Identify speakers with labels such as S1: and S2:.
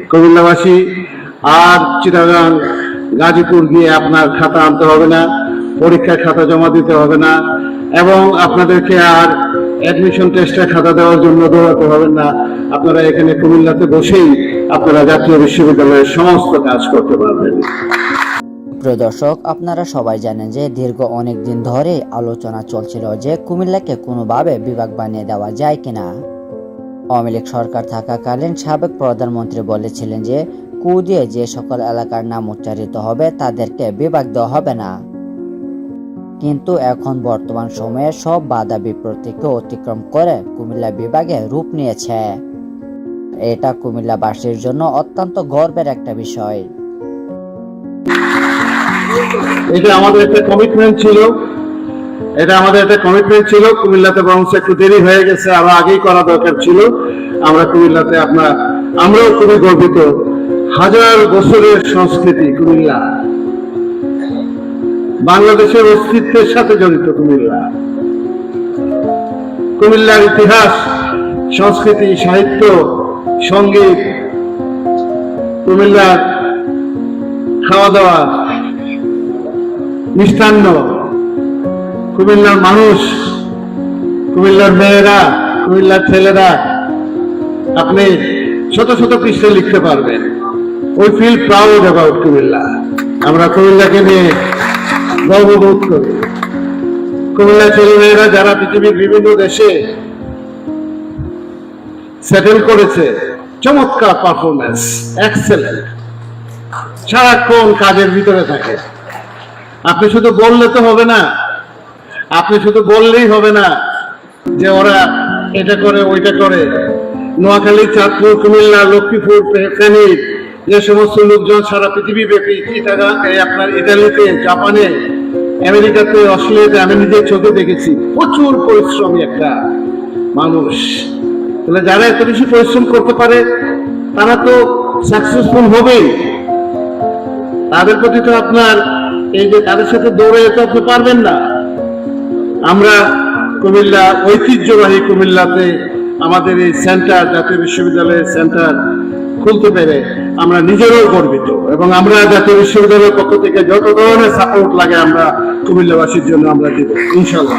S1: কুমিল্লাবাসী আর চিটাগাং, গাজীপুর গিয়ে আপনার খাতা আনতে হবে না, পরীক্ষার খাতা জমা দিতে হবে না, এবং আপনাদেরকে আর অ্যাডমিশন টেস্টের খাতা দেওয়ার জন্য দৌড়াতে হবে না। আপনারা এখানে কুমিল্লাতে বসেই আপনারা জাতীয় বিশ্ববিদ্যালয়ের সমস্ত কাজ করতে পারবেন।
S2: দর্শক, আপনারা সবাই জানেন যে দীর্ঘ অনেক দিন ধরে আলোচনা চলছিল যে কুমিল্লাকে কোনোভাবে বিভাগ বানিয়ে দেওয়া যায় কিনা। আওয়ামী লীগ সরকার থাকাকালীন সাবেক প্রধানমন্ত্রী বলেছিলেন যে কু দিয়ে যে সকল এলাকার নাম উচ্চারিত হবে, তাদেরকে বিভাগ দেওয়া হবে না। কিন্তু এখন বর্তমান সময়ে সব বাধা বিপত্তিকে অতিক্রম করে কুমিল্লা বিভাগে রূপ নিয়েছে। এটা কুমিল্লাবাসীর জন্য অত্যন্ত গর্বের একটা বিষয়।
S1: এটা আমাদের একটা কমিটমেন্ট ছিল। এটা আমাদের একটা কমিটমেন্ট ছিল। কুমিল্লাতে বরং একটু দেরি হয়ে গেছে, আরও আগেই করা দরকার ছিল। আমরা কুমিল্লাতে আপনার, আমরাও খুবই গর্বিত। হাজার বছরের সংস্কৃতি কুমিল্লা। বাংলাদেশের অস্তিত্বের সাথে জড়িত কুমিল্লা। কুমিল্লার ইতিহাস, সংস্কৃতি, সাহিত্য, সংগীত, কুমিল্লার খাওয়া দাওয়া, মিষ্টান্ন। কুমিল্লার মানুষ, কুমিল্লার মেয়েরা, কুমিল্লার ছেলেরা, আপনি শত শত পৃষ্ঠে লিখতে পারবেন। We feel proud about Comilla. আমরা কুমিল্লাকে নিয়ে গর্ববোধ করি। কুমিল্লার ছেলেমেয়েরা যারা পৃথিবীর বিভিন্ন দেশে সেটেল করেছে, চমৎকার পারফরমেন্স এক্সেলেন্ট সারাক্ষণ কাজের ভিতরে থাকে। আপনি শুধু বললে তো হবে না আপনি শুধু বললেই হবে না যে ওরা এটা করে, ওইটা করে। নোয়াখালী, চাঁদপুর, কুমিল্লা, লক্ষ্মীপুর, ফেনী, যে সমস্ত লোকজন সারা পৃথিবী ব্যাপী চিটাগাং আপনার ইটালিতে, জাপানে, আমেরিকাতে, অস্ট্রেলিয়াতে, আমি নিজের চোখে দেখেছি। প্রচুর পরিশ্রমী একটা মানুষ। তাহলে যারা এত বেশি পরিশ্রম করতে পারে, তারা তো সাকসেসফুল হবেই। তাদের প্রতি তো আপনার এই যে তাদের সাথে দৌড়ে যেতে আপনি পারবেন না। আমরা কুমিল্লা ঐতিহ্যবাহী কুমিল্লাতে আমাদের এই সেন্টার, জাতীয় বিশ্ববিদ্যালয়ের সেন্টার খুলতে পেরে আমরা নিজেরাও গর্বিত এবং আমরা জাতীয় বিশ্ববিদ্যালয়ের পক্ষ থেকে যত ধরনের সাপোর্ট লাগে আমরা কুমিল্লাবাসীর জন্য আমরা দিব ইনশাল্লাহ